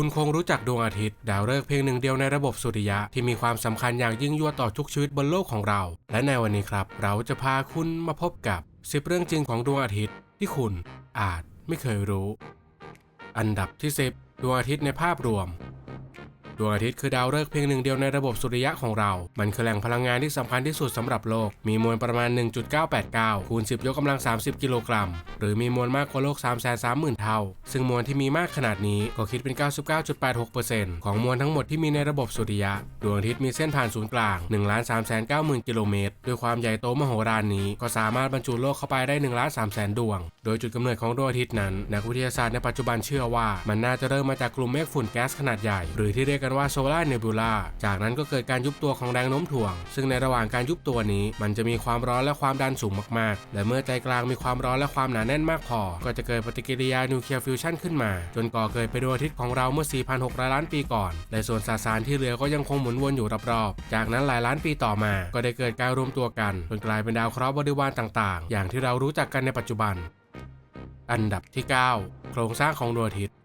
คุณคงรู้จักดวงอาทิตย์ ดาวฤกษ์เพียงหนึ่งเดียวในระบบสุริยะที่มีความสำคัญอย่างยิ่งยวดต่อทุกชีวิตบนโลกของเรา และในวันนี้ครับ เราจะพาคุณมาพบกับ10เรื่องจริงของดวงอาทิตย์ที่คุณอาจไม่เคยรู้ อันดับที่ 10 ดวงอาทิตย์ในภาพรวม ดวงอาทิตย์คือดาวฤกษ์เพียงหนึ่งเดียวในระบบสุริยะของเรา มันคือแหล่งพลังงานที่สำคัญที่สุดสำหรับโลก มีมวลประมาณ 1.989 คูณ 10 ยกกำลัง 30 กิโลกรัม หรือมีมวลมากกว่าโลก 330,000 เท่า ซึ่งมวลที่มีมากขนาดนี้ก็คิดเป็น 99.86%ของมวลทั้งหมดที่มีในระบบสุริยะ ดวงอาทิตย์มีเส้นผ่านศูนย์กลาง1 3 9 0 0 0กิโลเมตรด้วยความใหญ่โตมโหฬารนี้ก็สามารถบรรจุโลกเข้าไปได้1ล้าน3แสนดวง โดยจุดกำเนิดของดวงอาทิตย์นั้น นักวิทยาศาสตร์ในปัจจุบันเชื่อว่า มันน่าจะเริ่มมาจากกลุ่มเมฆฝุ่นแก๊สขนาดใหญ่ หรือที่เรียกกันว่าโซลาร์เนบูล่าจากนั้นก็เกิดการยุบตัวของแรงโน้มถ่วง ซึ่งในระหว่างการยุบตัวนี้ มันจะมีความร้อนและความดันสูงมากๆ และเมื่อใจกลางมีความร้อนและความหนาแน่นมากพอ ก็จะเกิดปฏิกิริยานิวเคลียร์ฟิวชันขึ้นมา จนก่อเกิดเป็นดวงอาทิตย์ของเราเมื่อ 4,600 ล้านปีก่อน และส่วนสสารที่เหลือก็ยังคงหมุนวนอยู่รอบๆ จากนั้นหลายล้านปีต่อมา ก็ได้เกิดการรวมตัวกันจนกลายเป็นดาวเคราะห์บริวารต่าง ๆ อย่างที่เรารู้จักกันในปัจจุบัน อันดับที่ 9 โครงสร้างของดวงอาทิตย์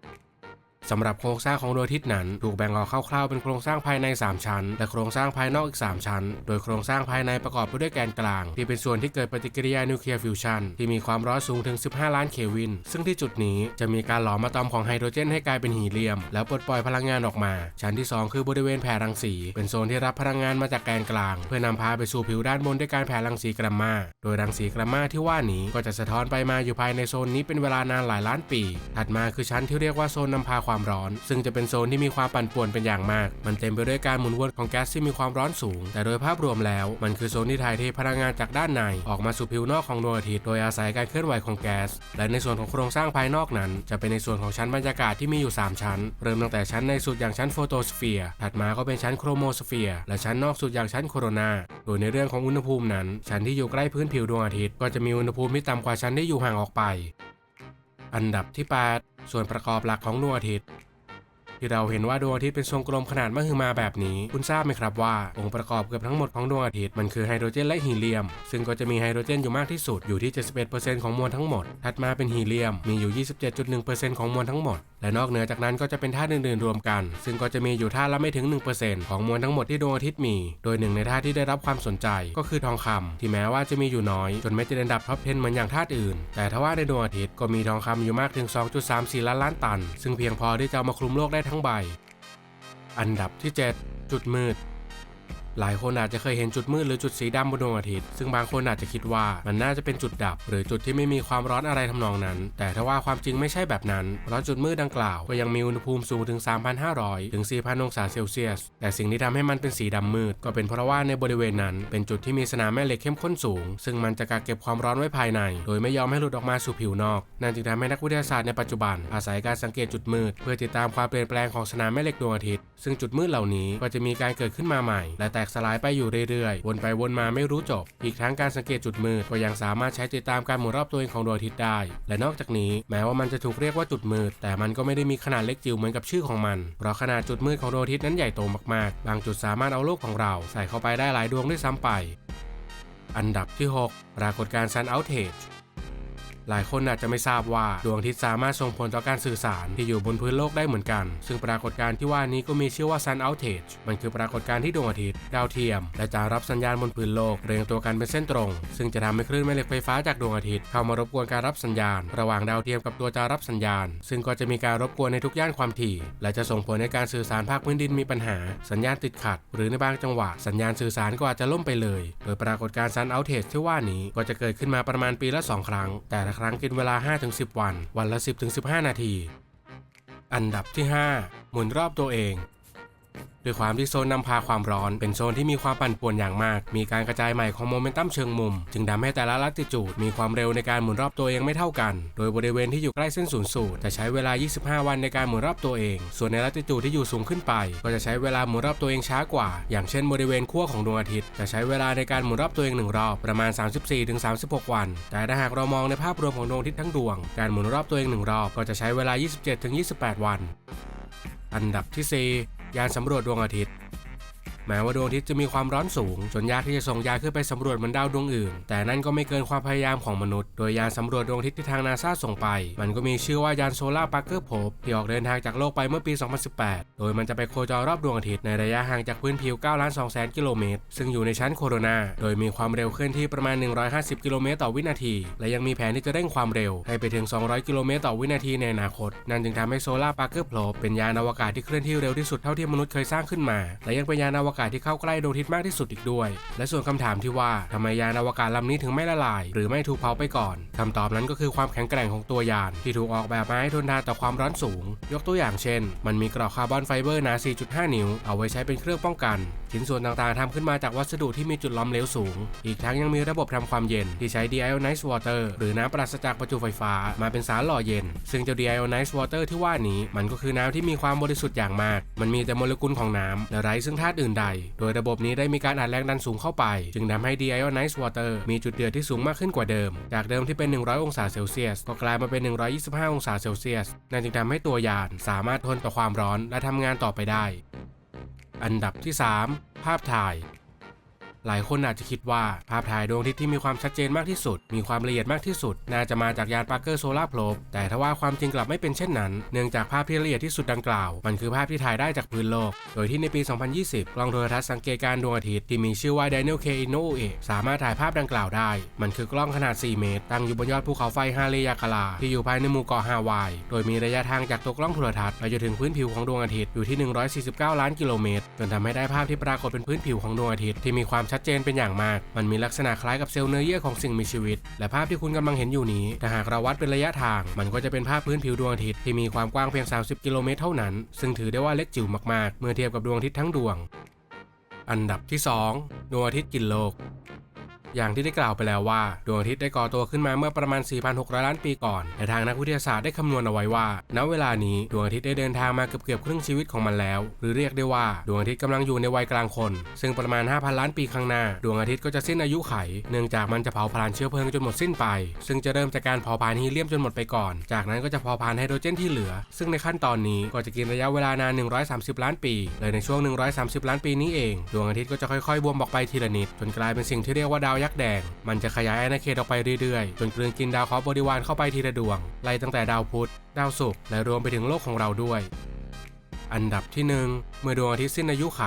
สำหรับโครงสร้างของดวงอาทิตย์นั้น ถูกแบ่งออกคร่าวๆเป็นโครงสร้างภายใน 3 ชั้น และโครงสร้างภายนอกอีก 3 ชั้น โดยโครงสร้างภายในประกอบไปด้วยแกนกลาง ที่เป็นส่วนที่เกิดปฏิกิริยานิวเคลียร์ฟิวชันที่มีความร้อนสูงถึง 15 ล้านเควิน ซึ่งที่จุดนี้จะมีการหลอมอะตอมของไฮโดรเจนให้กลายเป็นฮีเลียม แล้วปลดปล่อยพลังงานออกมา ชั้นที่ 2 คือบริเวณแผ่รังสี เป็นโซนที่รับพลังงานมาจากแกนกลาง เพื่อนำพาไปสู่ผิวด้านบนด้วยการแผ่รังสีกรมมาโดยรังสีกรมมาที่ว่านี้ก็จะสะท้อนไปมาอยู่ภายในโซนนี้เป็นเวลานานหลายล้านปี ถัดมาคือชั้นที่เรียกว่าโซนนำพาความร้อน ซึ่งจะเป็นโซนที่มีความปั่นป่วนเป็นอย่างมาก มันเต็มไปด้วยการหมุนวนของแก๊สที่มีความร้อนสูง แต่โดยภาพรวมแล้ว มันคือโซนที่ถ่ายเทพลังงานจากด้านในออกมาสู่ผิวนอกของดวงอาทิตย์โดยอาศัยการเคลื่อนไหวของแก๊ส และในส่วนของโครงสร้างภายนอกนั้น จะเป็นในส่วนของชั้นบรรยากาศที่มีอยู่ 3 ชั้น เริ่มตั้งแต่ชั้นในสุดอย่างชั้นโฟโตสเฟียร์ ถัดมาก็เป็นชั้นโครโมสเฟียร์ และชั้นนอกสุดอย่างชั้นโคโรนา โดยในเรื่องของอุณหภูมินั้น ชั้นที่อยู่ใกล้พื้นผิวดวงอาทิตย์ก็จะมีอุณหภูมิที่ต่ำกว่าชั้นที่อยู่ห่างออกไป อันดับที่ 8 ส่วนประกอบหลักของดวงอาทิตย์ ที่เราเห็นว่าดวงอาทิตย์เป็นทรงกลมขนาดมหึมาแบบนี้ คุณทราบไหมครับว่า องค์ประกอบเกือบทั้งหมดของดวงอาทิตย์มันคือไฮโดรเจนและฮีเลียม ซึ่งก็จะมีไฮโดรเจนอยู่มากที่สุดอยู่ที่ 71%ของมวลทั้งหมด ถัดมาเป็นฮีเลียมมีอยู่ 27.1%ของมวลทั้งหมด และนอกเหนือจากนั้นก็จะเป็นธาตุอื่นๆรวมกัน ซึ่งก็จะมีอยู่ธาตุละไม่ถึง 1%ของมวลทั้งหมดที่ดวงอาทิตย์มี โดยหนึ่งในธาตุที่ได้รับความสนใจก็คือทองคำที่แม้ว่าจะมีอยู่น้อย จนไม่ติดอันดับท็อป 10 เหมือนอย่างธาตุอื่น แต่ทว่าในดวงอาทิตย์ก็มีทองคำอยู่มากถึง 2.34 ล้านล้านตัน ซึ่งเพียงพอที่จะเอามาคลุมโลกได้ทั้งใบ อันดับที่ 7 จุดมืด หลายคนอาจจะเคยเห็นจุดมืดหรือจุดสีดำบนดวงอาทิตย์ ซึ่งบางคนอาจจะคิดว่ามันน่าจะเป็นจุดดับ หรือจุดที่ไม่มีความร้อนอะไรทำนองนั้น แต่ถ้าว่าความจริงไม่ใช่แบบนั้น เพราะจุดมืดดังกล่าว ก็ยังมีอุณหภูมิสูงถึง 3,500 ถึง 4,000 องศาเซลเซียส แต่สิ่งที่ทำให้มันเป็นสีดำมืด ก็เป็นเพราะว่าในบริเวณนั้น เป็นจุดที่มีสนามแม่เหล็กเข้มข้นสูง ซึ่งมันจะกักเก็บความร้อนไว้ภายใน โดยไม่ยอมให้หลุดออกมาสู่ผิวนอก นั่นจึงทำให้นักวิทยาศาสตร์ในปัจจุบัน อาศัยการสังเกตจุดมืด เพื่อติดตามความเปลี่ยนแปลงของสนามแม่เหล็กดวงอาทิตย์ ซึ่งจุดมืดเหล่านี้ก็จะมีการเกิดขึ้นมาใหม่และแตกสลายไปอยู่เรื่อยๆ วนไปวนมาไม่รู้จบ อีกทั้งการสังเกตจุดมืดก็ยังสามารถใช้ติดตามการหมุนรอบตัวเองของดวงอาทิตย์ได้ และนอกจากนี้แม้ว่ามันจะถูกเรียกว่าจุดมืด แต่มันก็ไม่ได้มีขนาดเล็กจิ๋วเหมือนกับชื่อของมัน เพราะขนาดจุดมืดของดวงอาทิตย์นั้นใหญ่โตมากๆ บางจุดสามารถเอาโลกของเราใส่เข้าไปได้หลายดวงด้วยซ้ำไป อันดับที่ 6 ปรากฏการณ์ Sun Outage หลายคนอาจจะไม่ทราบว่าดวงอาทิตย์สามารถส่งผลต่อการสื่อสารที่อยู่บนพื้นโลกได้เหมือนกัน ซึ่งปรากฏการณ์ที่ว่านี้ก็มีชื่อว่า Sun Outage มันคือปรากฏการณ์ที่ดวงอาทิตย์ดาวเทียม และจานรับสัญญาณบนพื้นโลกเรียงตัวกันเป็นเส้นตรง ซึ่งจะทำให้คลื่นแม่เหล็กไฟฟ้าจากดวงอาทิตย์เข้ามารบกวนการรับสัญญาณ ระหว่างดาวเทียมกับตัวจานรับสัญญาณ ซึ่งก็จะมีการรบกวนในทุกย่านความถี่ และจะส่งผลในการสื่อสารภาคพื้นดินมีปัญหา สัญญาณติดขัด หรือในบางจังหวะสัญญาณสื่อสารก็อาจจะล่มไปเลย โดยปรากฏการณ์ Sun Outage ที่ว่านี้ก็จะเกิดขึ้นมาประมาณปีละ 2 ครั้ง แต่ละครั้งกินเวลา 5-10 วัน วันละ 10-15 นาที อันดับที่ 5 หมุนรอบตัวเอง ด้วยความที่โซนนำพาความร้อนเป็นโซนที่มีความปั่นป่วนอย่างมาก มีการกระจายใหม่ของโมเมนตัมเชิงมุม จึงทำให้แต่ละลัติจูดมีความเร็วในการหมุนรอบตัวเองไม่เท่ากัน โดยบริเวณที่อยู่ใกล้เส้นศูนย์สูตรจะใช้เวลา 25 วันในการหมุนรอบตัวเอง ส่วนในลัติจูดที่อยู่สูงขึ้นไป ก็จะใช้เวลาหมุนรอบตัวเองช้ากว่า อย่างเช่นบริเวณขั้วของดวงอาทิตย์จะใช้เวลาในการหมุนรอบตัวเองหนึ่งรอบประมาณ 34-36 วัน แต่ถ้าหากเรามองในภาพรวมของดวงอาทิตย์ทั้งดวงการหมุนรอบตัวเองหนึ่งรอบก็จะใช้เวลา 27-28 วัน อันดับที่4 ยานสำรวจดวงอาทิตย์ แม้ว่าดวงอาทิตย์จะมีความร้อนสูง จนยากที่จะส่งยานขึ้นไปสำรวจเหมือนดาวดวงอื่น แต่นั่นก็ไม่เกินความพยายามของมนุษย์ โดยยานสำรวจดวงอาทิตย์ที่ทางนาซาส่งไป มันก็มีชื่อว่ายานโซลาร์ปาร์เกอร์โพบที่ออกเดินทางจากโลกไปเมื่อปี 2018 โดยมันจะไปโคจรรอบดวงอาทิตย์ในระยะห่างจากพื้นผิว9ล้าน2แสนกิโลเมตร ซึ่งอยู่ในชั้นโคโรนา โดยมีความเร็วเคลื่อนที่ประมาณ 150 กิโลเมตรต่อวินาที และยังมีแผนที่จะเร่งความเร็วให้ไปถึง 200 กิโลเมตรต่อวินาทีในอนาคต นั่นจึงทำให้โซลาร์ปาร์เกอร์โพบเป็นยานอวกาศที่เคลื่อนที่เร็วที่สุดเท่าที่มนุษย์เคยสร้างขึ้นมา และยังเป็นยานอวกาศที่เข้าใกล้ดวงอาทิตย์มากที่สุดอีกด้วย และส่วนคำถามที่ว่าทำไมยานอวกาศลำนี้ถึงไม่ละลาย หรือไม่ถูกเผาไปก่อนคำตอบนั้นก็คือความแข็งแกร่งของตัวยาน ที่ถูกออกแบบมาให้ทนทานต่อความร้อนสูง ยกตัวอย่างเช่น มันมีกรอบคาร์บอนไฟเบอร์หนา 4.5 นิ้ว เอาไว้ใช้เป็นเครื่องป้องกัน ชิ้นส่วนต่างๆทำขึ้นมาจากวัสดุที่มีจุดล้อมเหลวสูง อีกทั้งยังมีระบบทำความเย็นที่ใช้ deionized water หรือน้ำปราศจากประจุไฟฟ้ามาเป็นสารหล่อเย็น ซึ่งเจ้า deionized water ที่ว่านี้มันก็คือน้ำที่มีความบริสุทธิ์อย่างมาก มันมีแต่โมเลกุลของน้ำและไร้ซึ่งธาตุอื่นใด โดยระบบนี้ได้มีการอัดแรงดันสูงเข้าไป จึงทำให้ deionized water มีจุดเดือดที่สูงมากขึ้นกว่าเดิม จากเดิมที่เป็น 100 องศาเซลเซียส ก็กลายมาเป็น 125 องศาเซลเซียส นั่นจึงทำให้ตัวยานสามารถทนต่อความร้อนและทำงานต่อไปได้ อันดับที่ 3 ภาพถ่าย หลายคนอาจจะคิดว่าภาพถ่ายดวงอาทิตย์ที่มีความชัดเจนมากที่สุด มีความละเอียดมากที่สุด น่าจะมาจากยานปาร์เกอร์โซลาร์โพลบแต่ถ้าว่าความจริงกลับไม่เป็นเช่นนั้น เนื่องจากภาพที่ละเอียดที่สุดดังกล่าว มันคือภาพที่ถ่ายได้จากพื้นโลก โดยที่ในปี 2020 กล้องโทรทัศน์สังเกตการณ์ดวงอาทิตย์ที่มีชื่อว่า Daniel K. Inouye สามารถถ่ายภาพดังกล่าวได้ มันคือกล้องขนาด 4 เมตร ตั้งอยู่บนยอดภูเขาไฟฮาเลยากาลาที่อยู่ภายในหมู่เกาะฮาวาย โดยมีระยะทางจากตัวกล้องโทรทัศน์ไปจนถึงพื้นผิวของดวงอาทิตย์อยู่ที่ 149 ล้านกิโลเมตรจนทำให้ได้ภาพที่ปรากฏเป็นพื้นผิวของดวงอาทิตย์ที่มีความชัดเจนเป็นอย่างมาก มันมีลักษณะคล้ายกับเซลล์เนื้อเยื่อของสิ่งมีชีวิต และภาพที่คุณกำลังเห็นอยู่นี้ถ้าหากเราวัดเป็นระยะทาง มันก็จะเป็นภาพพื้นผิวดวงอาทิตย์ที่มีความกว้างเพียง 30 กิโลเมตรเท่านั้น ซึ่งถือได้ว่าเล็กจิ๋วมากๆ เมื่อเทียบกับดวงอาทิตย์ทั้งดวง อันดับที่ 2 ดวงอาทิตย์กินโลก อย่างที่ได้กล่าวไปแล้วว่า ดวงอาทิตย์ได้ก่อตัวขึ้นมาเมื่อประมาณ 4,600 ล้านปีก่อนแต่ทางนักวิทยาศาสตร์ได้คำนวณเอาไว้ว่า ณ เวลานี้ดวงอาทิตย์ได้เดินทางมาเกือบเกือบๆครึ่งชีวิตของมันแล้ว หรือเรียกได้ว่าดวงอาทิตย์กำลังอยู่ในวัยกลางคน ซึ่งประมาณ 5,000 ล้านปีข้างหน้า ดวงอาทิตย์ก็จะสิ้นอายุไข เนื่องจากมันจะเผาผลาญเชื้อเพลิงจนหมดสิ้นไป ซึ่งจะเริ่มจากการเผาผลาญฮีเลียมจนหมดไปก่อน จากนั้นก็จะเผาผลาญไฮโดรเจนที่เหลือ ซึ่งในขั้นตอนนี้ก็จะกินระยะเวลานาน 130 ล้านปีเลยในช่วง 130 ล้านปีนี้เอง ดวงอาทิตย์ก็จะค่อยๆบวมออกไปทีละนิดจนกลายเป็นสิ่งที่เรียกว่าดาวยักษ์แดง มันจะขยายอาณาเขตออกไปเรื่อยๆ จนกลืนกินดาวเคราะห์บริวารเข้าไปทีละดวง ไล่ตั้งแต่ดาวพุธ ดาวศุกร์ และรวมไปถึงโลกของเราด้วย อันดับที่หนึ่งเมื่อดวงอาทิตย์สิ้นอายุไข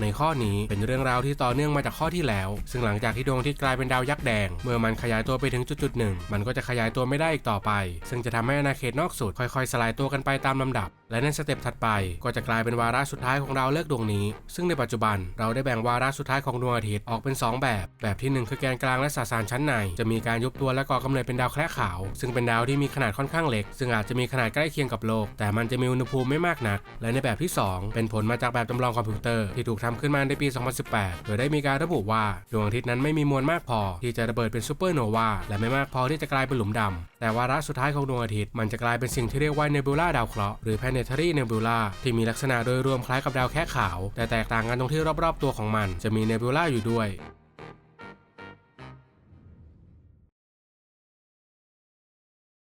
ในข้อนี้เป็นเรื่องราวที่ต่อเนื่องมาจากข้อที่แล้ว ซึ่งหลังจากที่ดวงอาทิตย์กลายเป็นดาวยักษ์แดง เมื่อมันขยายตัวไปถึงจุดๆหนึ่ง มันก็จะขยายตัวไม่ได้อีกต่อไป ซึ่งจะทำให้อาณาเขตนอกสุดค่อยๆ สลายตัวกันไปตามลำดับ และในสเต็ปถัดไปก็จะกลายเป็นวาระสุดท้ายของดาวฤกษ์ดวงนี้ ซึ่งในปัจจุบันเราได้แบ่งวาระสุดท้ายของดวงอาทิตย์ออกเป็น 2 แบบ แบบที่ 1 คือแกนกลางและสสารชั้นใน จะมีการยุบตัวและก่อกำเนิดเป็นดาวแคระขาว ซึ่งเป็นดาวที่มีขนาดค่อนข้างเล็ก ซึ่งอาจจะมีขนาดใกล้เคียงกับโลก แต่มันจะมีอุณหภูมิไม่มากนัก และในแบบที่ 2 เป็นผลมาจากแบบจำลองคอมพิวเตอร์ที่ถูกทำขึ้นมาในปี 2018 โดยได้มีการระบุว่าดวงอาทิตย์นั้นไม่มีมวลมากพอ ที่จะระเบิดเป็นซูเปอร์โนวาและไม่มากพอที่จะกลายเป็นหลุมดำแต่วาระสุดท้ายของดวงอาทิตย์มันจะกลายเป็นสิ่งที่เรียกว่าเนบูล่าดาวเคราะห์หรือ planetary nebula ที่มีลักษณะโดยรวมคล้ายกับดาวแค่ขาว แต่แตกต่างกันตรงที่รอบๆตัวของมัน จะมีเนบิวลาอยู่ด้วย